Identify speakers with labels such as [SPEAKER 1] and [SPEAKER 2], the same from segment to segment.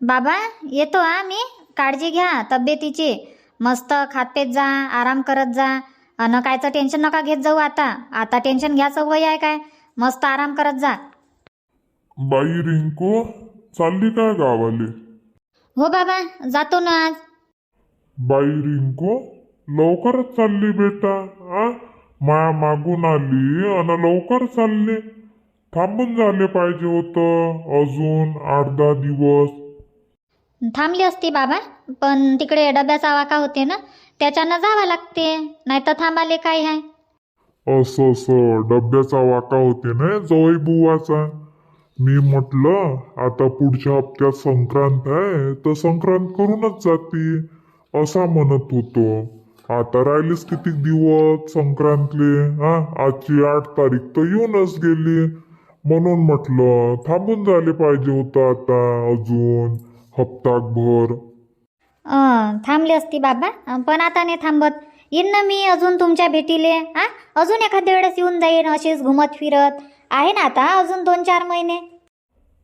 [SPEAKER 1] बाबा येतो हा मी. काळजी घ्या तब्येतीची मस्त खातपेत जा आराम करत जा. अन कायचं टेन्शन नका घेत जाऊ आता. आता टेन्शन घ्यायचं वय आहे काय. मस्त आराम करत जा.
[SPEAKER 2] बाई रिंकू चालली काय गावाले?
[SPEAKER 1] हो बाबा जातो ना आज.
[SPEAKER 2] बाई रिंकू लवकरच चालली बेटा आ? माया मागून आली आणि लवकर चालली. थांबून झाले पाहिजे होतं अजून आठ दहा दिवस.
[SPEAKER 1] थांबली असती बाबा पण तिकडे डब्याचा वाका होते ना त्याच्यानं जावं लागते नाही तर थांबाले काय आहे
[SPEAKER 2] असं असं डब्याचा वाका होते ना जवळ बुवाचा. मी म्हटलं आता पुढच्या हप्त्यात संक्रांत आहे तर संक्रांत करूनच जाते असा म्हणत होतो. आता राहिलेच किती दिवस संक्रांतले हा? आजची आठ तारीख तर येऊनच गेली. म्हणून म्हटलं थांबून झाले पाहिजे होतं आता अजून. हप्ताभर.
[SPEAKER 1] अं, थांबली असती बाबा. अं, पण आता नाही थांबत. येईन ना मी अजून तुमच्या भेटीले. हा अजून एखाद्या वेळेस येऊन जाईन अशीच घुमत फिरत. आहे ना आता अजून दोन चार महिने?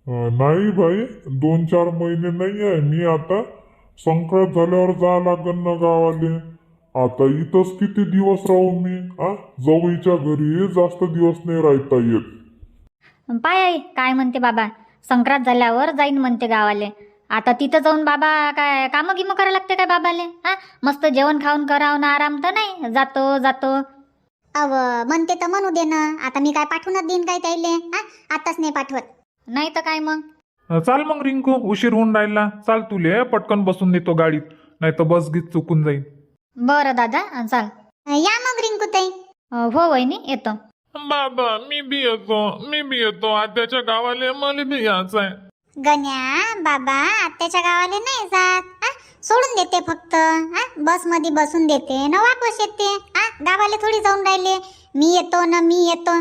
[SPEAKER 2] अं, नाही बाई दोन चार महिने नाही आहे. मी आता संक्रांत झाल्यावर जा लागन ना गावाले. आता इथंच किती दिवस राहू मी? आ जवळच्या घरी जास्त दिवस नाही राहता येत.
[SPEAKER 1] पाय आई, काय म्हणते बाबा? संक्रांत झाल्यावर जाईन म्हणते गावाले. आता तिथं जाऊन बाबा काय कामं गिमं करायला लागते काय बाबाले? हा? मस्त जेवण खाऊन करावं ना आराम तर नाही. जातो जातो.
[SPEAKER 3] अव म्हणते तर म्हणू दे ना. आता मी काय पाठवूनच देईन काय त्याले? हा? आताच नाही पाठवत.
[SPEAKER 1] नाही तर काय मग?
[SPEAKER 4] चाल मग रिंकू. उशीर होऊन राहिला. चाल तुले पटकन बसून देतो गाडीत. नाही तर बस गीत चुकून जाईल
[SPEAKER 1] बरं दादा अं, चाल
[SPEAKER 3] या मग रिंकूताई
[SPEAKER 1] अं, हो वहिनी येतो.
[SPEAKER 4] बाबा मी बी येतो. मी बी येतो. आत्याच्या गावाले मला बी यायचं आहे
[SPEAKER 3] गण्या बाबा आत्याच्या गावाला नाही जात. हा सोडून देते फक्त. हा बसमध्ये बसून देते. ना वापस येते. हा गावाला थोडी जाऊन राहिले. मी येतो ना मी येतो.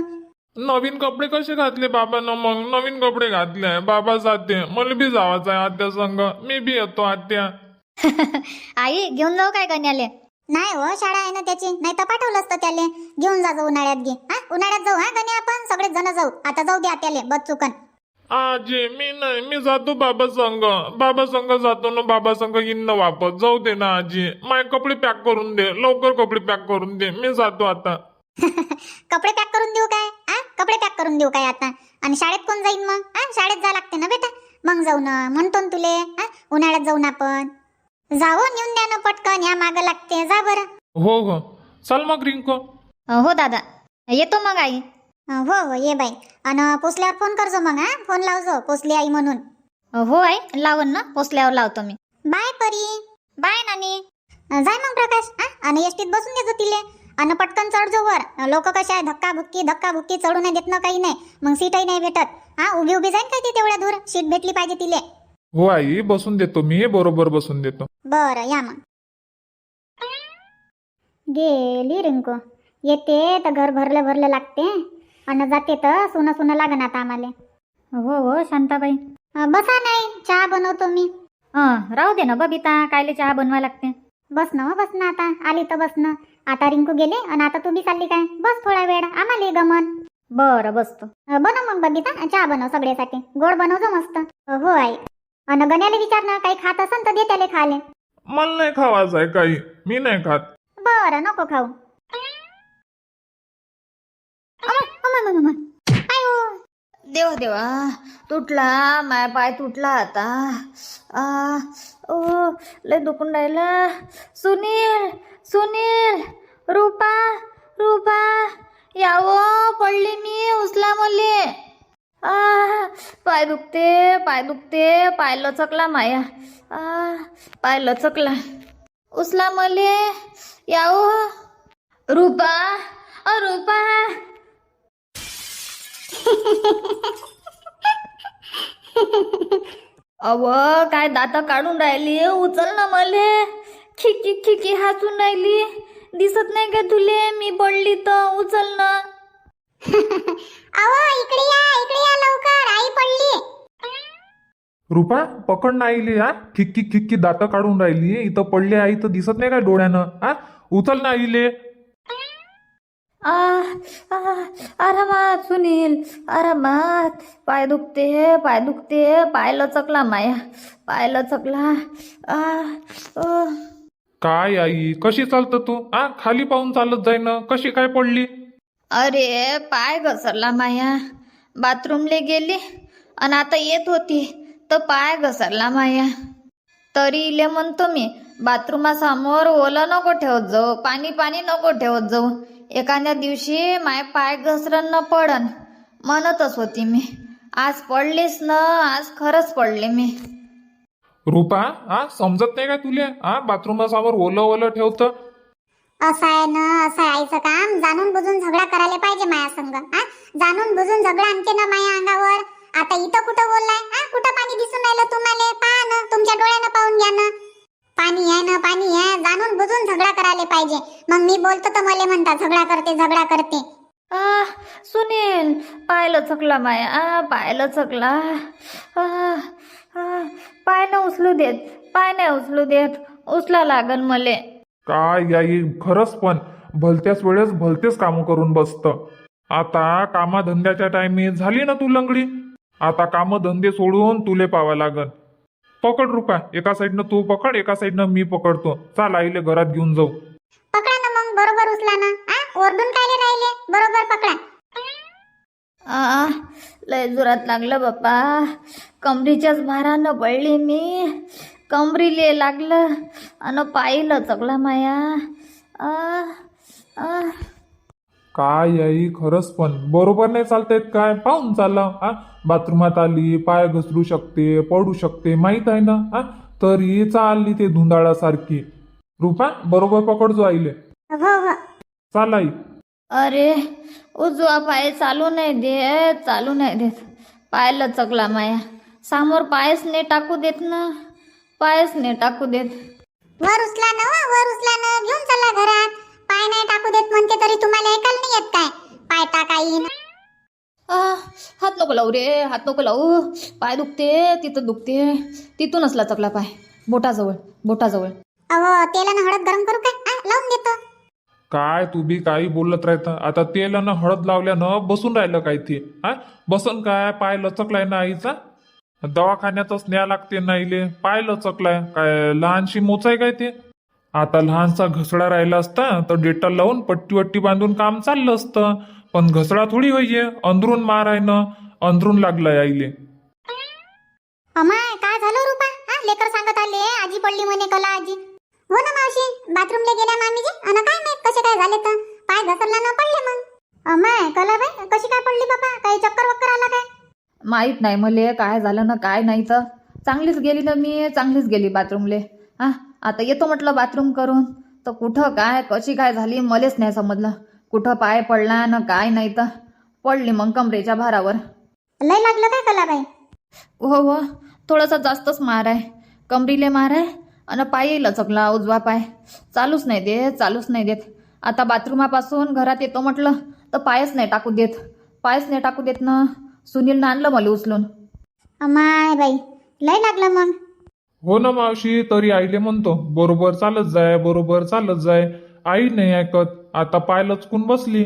[SPEAKER 4] नवीन कपडे कसे घातले बाबानं मग? नवीन कपडे घातले. बाबा जाते. मला बी जावाचं आहे आत्या संग. मी बी येतो आत्या.
[SPEAKER 1] आई घेऊन जाऊ काय गण्याले?
[SPEAKER 3] नाही हो शाळा आहे ना त्याची. नाही तर पाठवलं असतं त्याले. घेऊन जा जाऊ उन्हाळ्यात घे. हा उन्हाळ्यात जाऊ हा गण्या आपण? सगळेच जण जाऊ. आता जाऊ द्या त्याले बस चुकन.
[SPEAKER 4] आजी मी नाही. मी जातो बाबा संग बाबा संग जातो ना बाबा संग येईन ना वापस. जाऊ दे ना आजी. माझे कपडे पॅक करून दे. लवकर कपडे पॅक करून दे. मी जातो आता.
[SPEAKER 3] कपडे पॅक करून देऊ काय? हा कपडे पॅक करून देऊ काय आता? आणि शाळेत कोण जाईन मग? हा शाळेत जा लागते ना बेटा. मग जाऊ ना. म्हणतो ना तुले. हा उन्हाळ्यात जाऊन आपण. जाऊ नेऊन द्या ना पटकन. या मागं लागते. जा बरं.
[SPEAKER 4] हो हो. चल मग रिंकू.
[SPEAKER 1] हो दादा. येतो मग आई.
[SPEAKER 3] हो हो ये बाई. आणि पोचल्यावर फोन करजो मग हा. फोन लावजो पोचली आई म्हणून.
[SPEAKER 1] हो आई. लावून ना पोचल्यावर लावतो मी.
[SPEAKER 3] बाय परी.
[SPEAKER 1] बाय नानी.
[SPEAKER 3] जाय मग प्रकाश हा. आणि एसटीत बसून देजो तिले. आणि पटकन चढजो वर. लोक कसे आहे धक्का बुक्की धक्का बुक्की चढू नाही देत ना काही नाही. मग सीटही नाही भेटत. हा उभी उभी जाईन काय ती तेवढ्या दूर? सीट भेटली पाहिजे तिले.
[SPEAKER 4] हो आई बसून देतो मी. बरोबर बसून देतो.
[SPEAKER 3] बरं या मग. गेली रिंकू. येते तर घर भरलं भरलं लागते. आणि जाते तर सुनं सुनं लागन आता आम्हाला.
[SPEAKER 1] हो हो शांताबाई.
[SPEAKER 3] बसा नाही चहा बनवतो मी.
[SPEAKER 1] अं, राहू दे ना बबिता कायले चहा बनवा लागते.
[SPEAKER 3] बस ना हो, बस ना आता आली तर बस ना. आता रिंकू गेले आणि आता तू बी चालली काय? बस थोडा वेळ आम्हाला गमन.
[SPEAKER 1] बरं बसतो
[SPEAKER 3] अं, बनव मग बबिता चहा बनव सगळ्यासाठी. गोड बनवજો मस्त. अं, हो आई. आणि गण्याला विचार ना काही खात असन तर दे त्याला खाले.
[SPEAKER 4] मला नाही खावायचं आहे काही. मी नाही खात.
[SPEAKER 3] बरं नको खाऊ.
[SPEAKER 1] अमं, देवा देवा. तुटला माया पाय तुटला आता. आ ओ लय दुखून राहिला. सुनील सुनील. रूपा रूपा. यावो पडली मी उचला मले. आ पाय दुखते पाय दुखते पाय लचकला माया. आ पाय लचकला. उचला मले. यावो. रूपा अ रूपा. अव काय दाता काढून राहिली? उचल ना मले. खिकी खिकी हसून राहिली. दिसत नाही का तुले? मी पडली तर उचल ना.
[SPEAKER 3] अहो इकडे या इकडे या लवकर. आई पडली.
[SPEAKER 4] रुपा पकड ना आईली हा. खिक्की खिक्की दात काढून राहिली. इथं पडली आई तर दिसत नाही का डोळ्यानं? हा? उचल ना आईले
[SPEAKER 5] आरामात सुनील आरामात. पाय दुखते पाय दुखते. पाय लचकला माया पाय लचकला आ ओ.
[SPEAKER 4] काय आई कशी चालतं तू? आ खाली पाहून चालत जाय ना कशी काय पडली?
[SPEAKER 5] अरे पाय घसरला माया. बाथरूमले गेली आणि आता येत होती तर पाय घसरला माया. तरी इले म्हणतो मी बाथरूमासमोर ओलं नको ठेवत जाऊ पाणी पाणी नको ठेवत जाऊ. एखाद्या दिवशी माय पाय घसरण न पडन म्हणतच होती मी. आज पडलीस ना आज खरंच पडले मी.
[SPEAKER 4] रुपा आ समजत नाही का तुले? आ बाथरूमासमोर ओलं ओलं ठेवतं?
[SPEAKER 3] असं आहे ना असं आहे आईचं काम. जाणून बुजून झगडा करायला पाहिजे माया संग हा जाणून बुजून झगडा आणते ना माया अंगावर. आता इथं कुठं बोललाय? हा कुठं पाणी दिसून राहिलं तुम्हाला? पहा ना तुमच्या डोळ्यानं पाहून घ्या ना. पाणी आहे ना पाणी आहे. जाणून बुजून झगडा करायला पाहिजे. मग मी बोलतो तर मला म्हणता झगडा करते झगडा करते.
[SPEAKER 5] आ सुनील पाय लचकला माया. आ पाय लचकला आ, आ, पाय न उचलू देत. पाय नाही उचलू देत. उचला लागन मले.
[SPEAKER 4] काय आई खरंच पण. भलत्याच वेळेस भलतेच कामं करून बसतं. आता कामाधंद्याच्या टायमी झाली ना तू लंगडी? आता कामधंदे सोडून तुले पावा लागन. पकड रुपा. एका साईडनं तू पकड एका साईडनं मी पकडतो. चाल आईले घरात घेऊन जाऊ.
[SPEAKER 3] पकडा ना मग बरोबर उचला ना. हा ओरडून कायले राहिले? बरोबर पकडा.
[SPEAKER 5] आ लय जोरात लागलं बाप्पा. कमरीच्याच भारानं पडली मी. कमरीले लागलं. आणि पाय लचकला माया. आ आ.
[SPEAKER 4] काय आई खरंच पण. बरोबर नाही चालतायत काय? पाहून चालला हा? बाथरूमात आली पाय घसरू शकते पडू शकते माहीत आहे ना हा? तरी चालली ते धुंदाळासारखी रुपा बरोबर पकडजो आईले.
[SPEAKER 3] हो हो.
[SPEAKER 4] चाल आई.
[SPEAKER 5] अरे उजवा पाय चालू नाही देत चालू नाही देत. पाय लचकला माया. समोर पायच नाही टाकू देत ना. पायच नाही टाकू देत.
[SPEAKER 3] वर उचला ना व, वर उचला ना. घेऊन चला घरात. पाय नाही टाकू देत म्हणते तरी तुम्हाला ऐकायला नाही येत काय? पाय टाका येईन
[SPEAKER 5] आ, हात नको लावू रे हात नको लावू. पाय दुखते तिथं दुखते. तिथूनच लचकला पाय. बोटाजवळ बोटाजवळ.
[SPEAKER 3] अहो तेलानं हळद गरम करू काय? आ, लावून देतो.
[SPEAKER 4] काय तू बी काही बोलत राहतं? आता तेलानं हळद लावल्यानं बसून राहिलं काय ते? हा बसन काय? पाय लचकलाय ना आईचा? दवाखान्यातच न्या लागते नाईले पाय लचकलाय. काय लहानशी मोचाय काय ते? आता लहानसा घसडा राहिला असता तर डेटल लावून पट्टी वट्टी बांधून काम चाललं असतं. पण घसडा थोडी होईये अंदरून मार आहे ना अंदरून लागलाय आईले.
[SPEAKER 3] अमाय काय झालं रुपा? हा लेकर सांगत आले आजी पडली म्हणे कला आजी. हो ना मावशी बाथरूमला गेल्या मामीजी? अन काय माहीत कसे काय झाले तर? पाय घसरला ना पडले मग. अमाय कला बाई कशी काय पडली बाबा? काही चक्कर वक्कर आला काय?
[SPEAKER 5] माहीत नाही मले काय झालं ना काय नाही तर. चांगलीच गेली ना मी चांगलीच गेली बाथरूमले. हा आता येतो म्हटलं बाथरूम करून. तर कुठं काय कशी काय झाली मलेच नाही समजलं. कुठं पाय पडला ना काय नाही तर. पडली मग कमरेच्या भारावर.
[SPEAKER 3] लय लागलं काय कला बाई
[SPEAKER 5] हो हो. थोडासा जास्तच मार आहे. कमरीले मार आहे आणि पायही लचकला उजवा पाय. चालूच नाही देत चालूच नाही देत. आता बाथरूमापासून घरात येतो म्हटलं तर पायच नाही टाकू देत. पायच नाही टाकू देत ना सुनीलनं आणलं मला उचलून.
[SPEAKER 3] अमाय बाई लय लागलं मग.
[SPEAKER 4] हो ना मावशी तरी आईले म्हणतो बरोबर चालत जाय बरोबर चालत जाय. आई नाही ऐकत आता पाय लचकून बसली.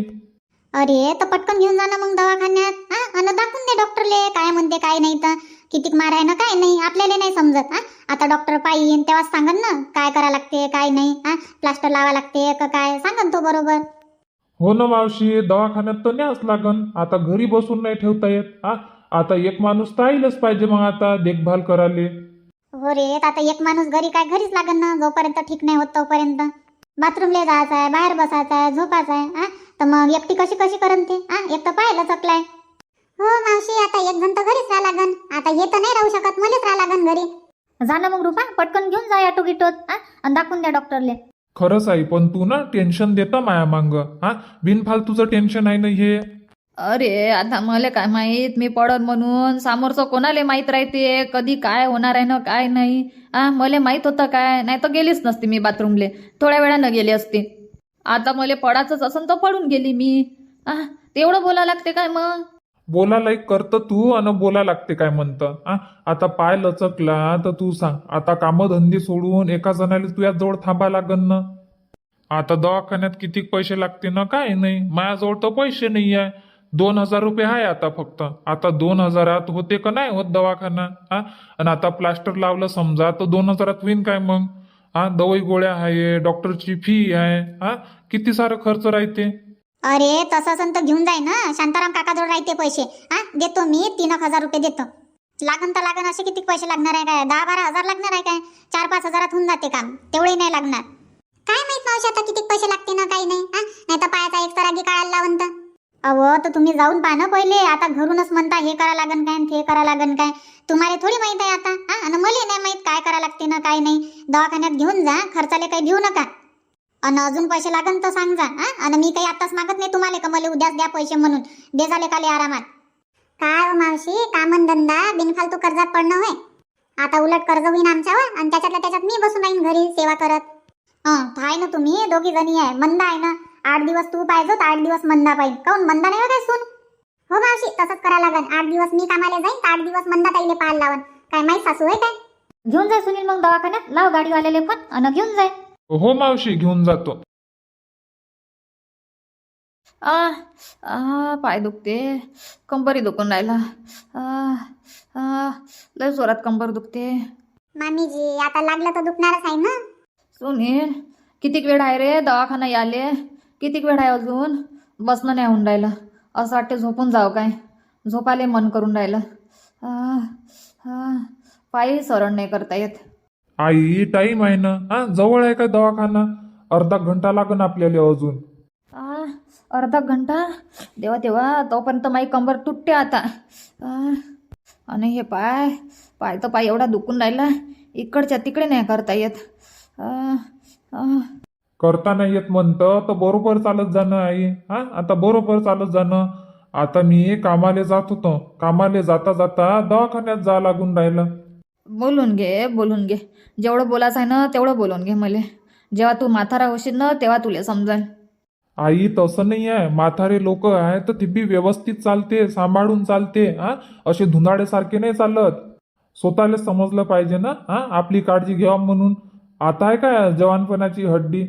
[SPEAKER 3] अरे तर पटकन घेऊन जा ना मग दवाखान्यात. हा अन दाखवून दे डॉक्टरले काय म्हणते काय नाही तर. कितीक मार आहे ना काय नाही आपल्याला नाही समजत हा. आता डॉक्टर पाहिजे तेव्हाच सांगन ना काय करा लागते काय नाही हा. प्लास्टर लावा लागते का काय सांगन तो बरोबर.
[SPEAKER 4] हो ना मावशी दवाखान्यात तर न्याच लागन आता घरी बसून नाही ठेवता येत हा. आता एक माणूस तर आईलच पाहिजे मग आता देखभाल करायले.
[SPEAKER 3] हो रे आता एक माणूस घरी काय घरीच लागन ना? जोपर्यंत ठीक नाही होत तोपर्यंत. बाथरूमला जायचं आहे बाहेर बसायचं आहे झोपायचं आहे हा तर मग एकटी कशी कशी करन ते हा एक तर पाहायला चकलाय. हो मावशी आता एक जण तर घरीच राहा लागन. आता हे तर नाही राहू शकत मलाच राहा लागन घरी.
[SPEAKER 5] जा ना मग रुपा पटकन घेऊन जा ऑटो गिटोत आणि दाखवून द्या डॉक्टरले.
[SPEAKER 4] खरंच आई पण तू ना टेन्शन देता माया मांग हा बिनफालतूचं टेन्शन आहे ना हे.
[SPEAKER 5] अरे आता मला काय माहीत? मी पडन म्हणून. समोरचं कोणाला माहीत राहते? कधी काय होणार आहे ना काय नाही? आ मला माहीत होतं काय? नाही तर गेलीच नसती मी बाथरूमले. थोड्या वेळानं गेली असती. आता मला पडायचंच असन तर पडून गेली मी. आ तेवढं बोला लागते काय मग?
[SPEAKER 4] बोलायला लाईक करतं तू आणि बोला लागते काय म्हणतं? आ आता पाय लचकला तर तू सांग. आता कामधंदे सोडून एका जणाला तुझ्या जवळ थांबा लागन ना? आता दवाखान्यात किती पैसे लागते ना? काय नाही. माझ्याजवळ तर पैसे नाही आहे दोन हजार रुपये आहे आता फक्त. आता दोन हजारात होते का नाही होत दवाखाना? हा? आणि आता प्लास्टर लावलं समजा तर दोन हजारात होईन काय मग? हा? दवाई गोळ्या आहे डॉक्टरची फी आहे हा? किती सारं खर्च राहते?
[SPEAKER 3] अरे तसं असन तर घेऊन जाय ना. शांताराम काकाजवळ राहते पैसे. हा? देतो मी तीन एक हजार रुपये देतो. लागन तर लागन असे किती पैसे लागणार आहे काय? दहा बारा हजार लागणार आहे काय? चार पाच हजारात होऊन जाते काम. तेवढे नाही लागणार. काय माहीत मावशी आता किती पैसे लागते ना काही नाही. हा? नाही तर पायाचा एक सरागी काढायला लावून तर अहो तर तुम्ही जाऊन पहा ना पहिले. आता घरूनच म्हणता हे करा लागन काय आणि ते करा लागन काय. तुम्हाला थोडी माहीत आहे आता हा? आणि मला नाही माहीत काय करा लागते ना काय नाही. दवाखान्यात घेऊन जा खर्चाले काही घेऊ नका. आणि अजून पैसे लागन तर सांग जा हा? आणि मी काही आताच मागत नाही तुम्हाला का मला उद्याच द्या पैसे म्हणून. दे काले आरामात. काय हो मावशी कामन धंदा बिनफालतू कर्जात पडणं होय. आता उलट कर्ज होईन आमच्यावर आणि त्याच्यातल्या त्याच्यात मी बसून राहीन घरी सेवा करत. हा आहे ना तुम्ही दोघी जणी आहे मंदा आहे ना. आठ दिवस तू पाहिजे आठ दिवस मंदा पाहिजे. काऊन मंदा नाही हो काय सून? हो मावशी तसंच करा लागन. आठ दिवस मी कामाला जाईन तर आठ दिवस मंदा ताईले पाहायला लावन. काय माहीत सासू आहे काय?
[SPEAKER 1] घेऊन जाय सुनील मग दवाखान्यात. लाव गाडीवाल्याले पण आणि घेऊन जाय.
[SPEAKER 4] हो मावशी घेऊन जातो.
[SPEAKER 5] आ आ पाय दुखते. कंबरही दुखून राहिला. आ आ लय जोरात कंबर दुखते.
[SPEAKER 3] मामीजी आता लागलं तर दुखणारच आहे ना?
[SPEAKER 5] सुनील कितीक वेळ आहे रे? दवाखाना याले कितीक वेळ आहे अजून? बसणं नाही होऊन राहिलं. असं वाटते झोपून जावं काय? झोपाले मन करून राहिलं. पायही सरण नाही करता येत.
[SPEAKER 4] आई टाईम आहे ना? हा जवळ आहे का दवाखाना? अर्धा घंटा लागन आपल्याला अजून.
[SPEAKER 5] अर्धा घंटा? देवा तेव्हा तोपर्यंत माझी कंबर तुटते आता. आणि हे पाय पाय तर पाय एवढा दुखून राहिला. इकडच्या तिकडे नाही करता येत.
[SPEAKER 4] करता नाही येत म्हणतं तर बरोबर चालत जाणं आई. हा? आता बरोबर चालत जाणं. आता मी कामाले जात होतो. कामाले जाता जाता दवाखान्यात जा लागून राहिलं.
[SPEAKER 5] बोलून घे बोलून घे. जेवढं बोलायचं आहे ना तेवढं बोलून घे मले. जेव्हा तू म्हातारा होशील ना तेव्हा तुला समजेल.
[SPEAKER 4] आई तसं नाही आहे. म्हातारे लोक आहे तर ते बी व्यवस्थित चालते सांभाळून चालते हा? असे धुनाड्यासारखे नाही चालत. स्वतःला समजलं पाहिजे ना हा? आपली काळजी घ्यावा म्हणून. आता आहे काय जवानपणाची हड्डी?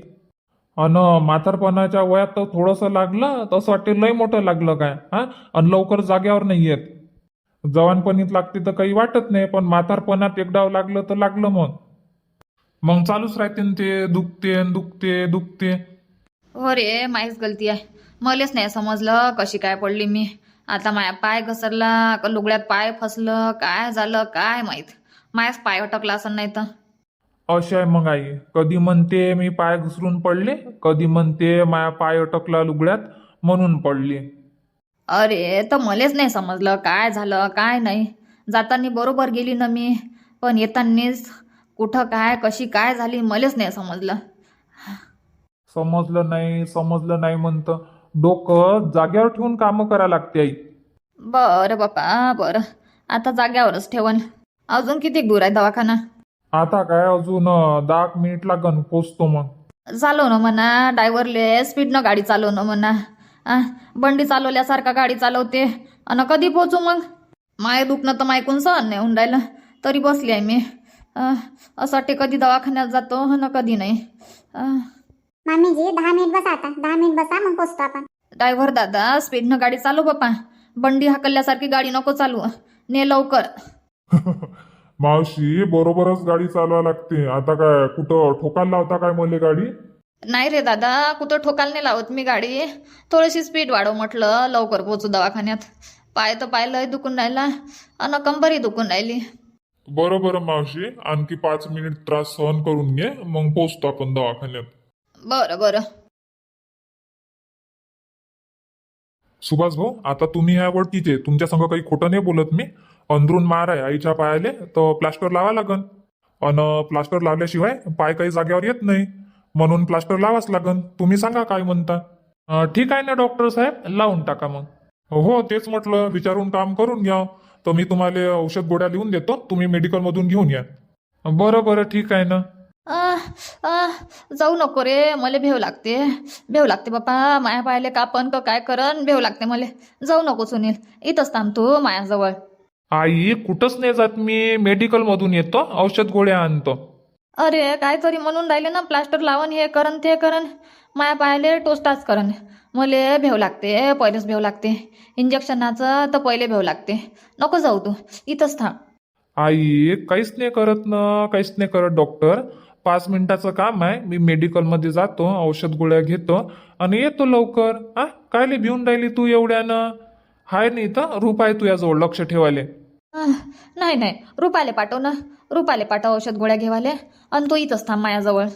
[SPEAKER 4] अन म्हातारपणाच्या वयात तर थोडंसं लागलं तसं वाटते लय मोठं लागलं काय हा? आणि लवकर जाग्यावर नाही येत. जवानपणीत लागते तर काही वाटत नाही पण म्हातारपणात एकदाव लागलं तर लागलं मग. मग चालूच राहते न ते दुखते न दुखते दुखते.
[SPEAKER 5] हो रे माहीच गलती आहे. मलेच नाही समजलं कशी काय पडली मी. आता माया पाय घसरला का लुगड्यात पाय फसलं काय झालं काय माहीत. मायाच पाय अटकला असं नाही तर.
[SPEAKER 4] अशी आहे मग आई. कधी म्हणते मी पाय घसरून पडले. कधी म्हणते माया पाय अटकला लुगड्यात म्हणून पडली.
[SPEAKER 5] अरे तर मलेच नाही समजलं. काय झालं काय नाही. जाताना बरोबर गेली ना मी पण येतानीच कुठं काय कशी काय झाली मलेच नाही समजलं.
[SPEAKER 4] समजलं नाही समजलं नाही म्हणतं. डोकं जाग्यावर ठेवून कामं करा लागते आई.
[SPEAKER 5] बरं बापा बरं. आता जाग्यावरच ठेवन. अजून किती दूर आहे दवाखाना?
[SPEAKER 4] आता काय अजून अं, दहा एक मिनिट लागन पोचतो मग.
[SPEAKER 5] चालव ना म्हणा ड्रायव्हरले स्पीडनं गाडी चालव ना म्हणा. आ, बंडी चालवल्यासारखा गाडी चालवते. अन कधी पोचू मग? माय दुखणं तर मायकून सहन नाही होऊन राहिलं. तरी बसली आहे मी. आ, असं वाटते कधी दवाखान्यात जातो न कधी नाही. आ,
[SPEAKER 3] मामीजी दहा मिनिट बसा आता. दहा मिनिट बसा मग पोचतो आपण.
[SPEAKER 5] ड्रायव्हर दादा स्पीडनं गाडी चालव बापा बंडी हाकलल्यासारखी गाडी नको चालू ने लवकर.
[SPEAKER 2] मावशी बरोबरच गाडी चालवा लागते. आता काय कुठं ठोकायला लावता काय मले गाडी?
[SPEAKER 5] नाही रे दादा कुठं ठोकाल नाही लावत मी गाडी. थोडीशी स्पीड वाढव म्हटलं लवकर पोचू दवाखान्यात. पाय तर पाय लय दुखून राहिला अन कंबरही दुखून राहिली.
[SPEAKER 2] बरं बरं मावशी आणखी पाच मिनिट त्रास सहन करून घे मग पोचतो आपण दवाखान्यात.
[SPEAKER 5] बरं बरं.
[SPEAKER 2] सुभाष भाऊ आता तुम्ही ह्या वळतीचे तुमच्या संग काही खोटं नाही बोलत मी. अंदरून मार आहे आईच्या पायाले तर प्लास्टर लावा लागन. अन प्लास्टर लावल्याशिवाय पाय काही जागेवर येत नाही. म्हणून प्लास्टर लावाच लागन. तुम्ही सांगा काय म्हणता? ठीक आहे ना डॉक्टर साहेब? लावून टाका मग. हो तेच म्हटलं. विचारून काम करून घ्या. तर मी तुम्हाला औषध गोळ्या लिहून देतो. तुम्ही मेडिकलमधून घेऊन या. बरं बरं ठीक आहे ना.
[SPEAKER 5] जाऊ नको रे मला भेव लागते. भेव लागते बापा माया पायाले कापन का काय करन भेव लागते मला. जाऊ नको सुनील इथंच थांब तू मायाजवळ.
[SPEAKER 4] आई कुठंच नाही जात मी मेडिकल मधून येतो औषध गोळ्या आणतो.
[SPEAKER 5] अरे काहीतरी म्हणून राहिले ना प्लास्टर लावून हे करन ते करन. माया पायाले टोस्टाच करन. मले भेव लागते पहिलेच भेव लागते. इंजेक्शनाचं तर पहिले भेव लागते. नको जाऊ तू इथंच थांब.
[SPEAKER 4] आई काहीच नाही करत ना काहीच नाही करत डॉक्टर पाच मिनिटाचं काम आहे. मी मेडिकलमध्ये जातो औषध गोळ्या घेतो आणि येतो लवकर. आ कायले भिवून राहिली तू एवढ्यानं? हाय नाही तर रूप आहे तुझ्याजवळ लक्ष ठेवाले
[SPEAKER 5] आह, नाही नाही. रुपाले पाठव ना. रुपाले पाठव औषध गोळ्या घेवाले आणि तू इथंच थांब माझ्याजवळ.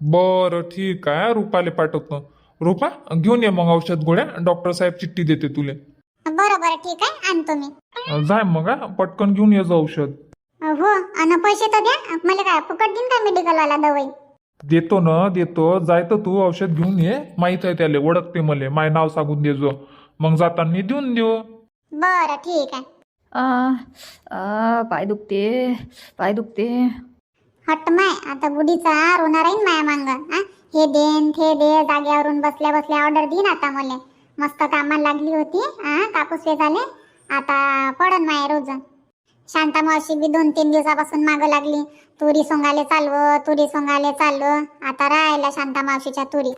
[SPEAKER 4] बरं ठीक आहे. रुपाले पाठवतो. रुपा घेऊन ये मग औषध गोळ्या. डॉक्टर साहेब चिठ्ठी देते तुले.
[SPEAKER 3] बरं बरं. ठीक आहे. आणतो मी.
[SPEAKER 4] जाय मग हा पटकन घेऊन ये जा औषध.
[SPEAKER 3] हो आणि पैसे तर द्या. मला काय फुकट देईन का मेडिकलवाला दवाई?
[SPEAKER 4] देतो ना देतो. जाय तर तू औषध घेऊन ये. माहीत आहे त्याले ओळखते मले. माय नाव सांगून देजो मग जाताना देऊन देऊ.
[SPEAKER 3] बरं ठीक आहे.
[SPEAKER 5] आ, आ, पाय दुखते पाय दुखते.
[SPEAKER 3] हट माय आता बुडीचा रोणार आहे माया मांग? हे देन ते दे जाग्यावरून बसल्या बसल्या ऑर्डर देईन आता मला. मस्त कामाला लागली होती आ? कापूस झाले. आता पडन माया रोज. शांता मावशी बी दोन तीन दिवसापासून मागं लागली. तुरी सोंगाले चालव तुरी सोंगाले चालव. आता राहिला शांता मावशीच्या तुरी.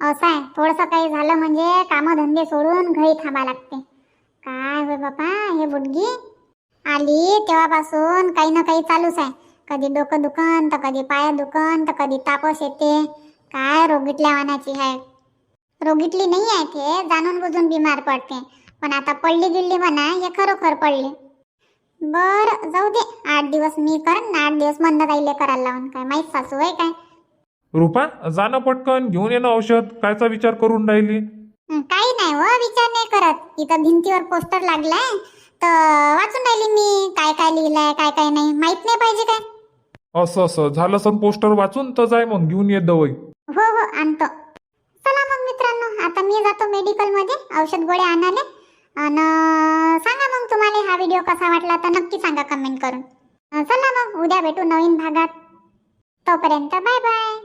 [SPEAKER 3] असं आहे. थोडंसं काही झालं म्हणजे कामधंदे सोडून घरी थांबा लागते. काय होय बापा हे बुडगी? आली तेव्हापासून काही ना काही चालूच आहे. कधी डोकं दुखन तर कधी पाय दुखन तर कधी तापस येते. काय रोगीटल्या वानाची आहे रोगीटली नाही आहे ते जाणून बुजून बिमार पडते. पण आता पडली गिल्ली म्हणा हे खरोखर पडली. बर जाऊ दे. आठ दिवस मी करन आठ दिवस मंद काहीले करायला लावून. काय माहीत सासू आहे काय?
[SPEAKER 4] रुपा जा ना पटकन घेऊन ये ना औषध. कायचा विचार करून राहिली?
[SPEAKER 3] हं, काही नाही हो विचार नाही करत. इथं भिंतीवर पोस्टर लागलाय. तर वाचून राहिली मी. काय काय लिहिलंय काय काय नाही. माहीत नाही पाहिजे काय?
[SPEAKER 4] असं असं. झालं सण पोस्टर वाचून तर जाय मग. घेऊन ये दवाई.
[SPEAKER 3] हो हो आणतो. चला मग मित्रांनो आता मी जातो मेडिकलमध्ये. औषध गोळ्या आणाले. आणि सांगा मग तुम्हाला हा व्हिडिओ कसा वाटला तर नक्की सांगा कमेंट करून. चला मग उद्या भेटू नवीन भागात. तोपर्यंत बाय बाय